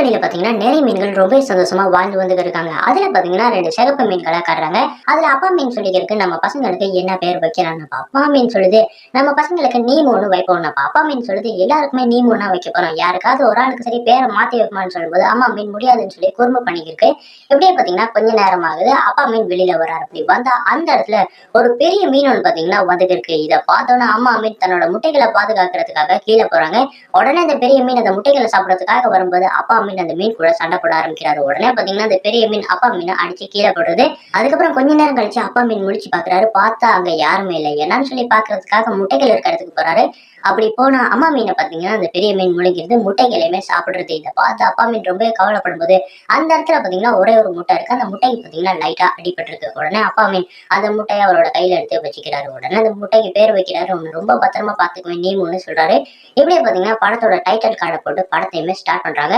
கடற்கரையில பாத்தீங்கன்னா நிறைய மீன்கள் ரொம்ப சந்தோஷமா வாழ்ந்து வந்து இருக்காங்க. அதுல பாத்தீங்கன்னா ரெண்டு சிகப்பு மீன்களை காட்டுறாங்க. அதுல அப்பா மீன் சொல்லிக்கிறதுக்கு நம்ம பசங்களுக்கு என்ன பேர் வைக்கிறாங்கப்பா அப்பா மீன் சொல்லுது நம்ம பசங்களுக்கு நீ ஒண்ணு வைப்போம்னப்பா அப்பா மீன் சொல்லுது எல்லாருக்குமே நீ ஒண்ணா வைக்க போறோம். யாருக்காவது ஒரு ஆளுக்கு சரி பேரை மாத்தி வைப்பான்னு சொல்லும்போது அம்மா மீன் முடியாதுன்னு சொல்லி குறும்பு பண்ணிக்கிருக்கு. எப்படியே பாத்தீங்கன்னா கொஞ்ச நேரம் ஆகுது. அப்பா மீன் வெளியில வராரு அப்படி வந்தா அந்த இடத்துல ஒரு பெரிய மீன் ஒன்று பாத்தீங்கன்னா வந்துட்டு இருக்கு இதை பார்த்தோன்னா அம்மா மீன் தன்னோட முட்டைகளை பாதுகாக்கிறதுக்காக கீழே போறாங்க. உடனே இந்த பெரிய மீன் அந்த முட்டைகளை சாப்பிடறதுக்காக வரும்போது அப்பா மீன் அந்த மீன் கூட சண்டை போட ஆரம்பிக்கிறாரு. உடனே பாத்தீங்கன்னா அந்த பெரிய மீன் அப்பா மீனை அடிச்சு கீழே போடுறது. அதுக்கப்புறம் கொஞ்ச நேரம் கழிச்சு அப்பா மீன் முடிச்சு பாக்குறாரு பார்த்தா அங்க யாருமே இல்லை. என்னன்னு சொல்லி பாக்குறதுக்காக முட்டைகள் இருக்க இடத்துக்கு போறாரு. அப்படி போனா அம்மா மீனை பாத்தீங்கன்னா அந்த பெரிய மீன் முழுங்கிறது முட்டைகளையுமே சாப்பிடுறது. இதை பார்த்து அப்பா மீன் ரொம்ப கவலைப்படும் போது அந்த இடத்துல பாத்தீங்கன்னா ஒரே ஒரு முட்டை இருக்கு. அந்த முட்டைக்கு பாத்தீங்கன்னா லைட்டா அடிபட்டிருக்கு. உடனே அப்பா மீன் அந்த முட்டையை அவரோட கையில எடுத்து வச்சுக்கிறாரு. உடனே அந்த முட்டைக்கு பேர் வைக்கிறாரு. உன்னை ரொம்ப பத்திரமா பாத்துக்குவேன் நீ ஒண்ணு சொல்றாரு. இப்படியே பாத்தீங்கன்னா படத்தோட டைட்டில் கார்டை போட்டு படத்தையுமே ஸ்டார்ட் பண்றாங்க.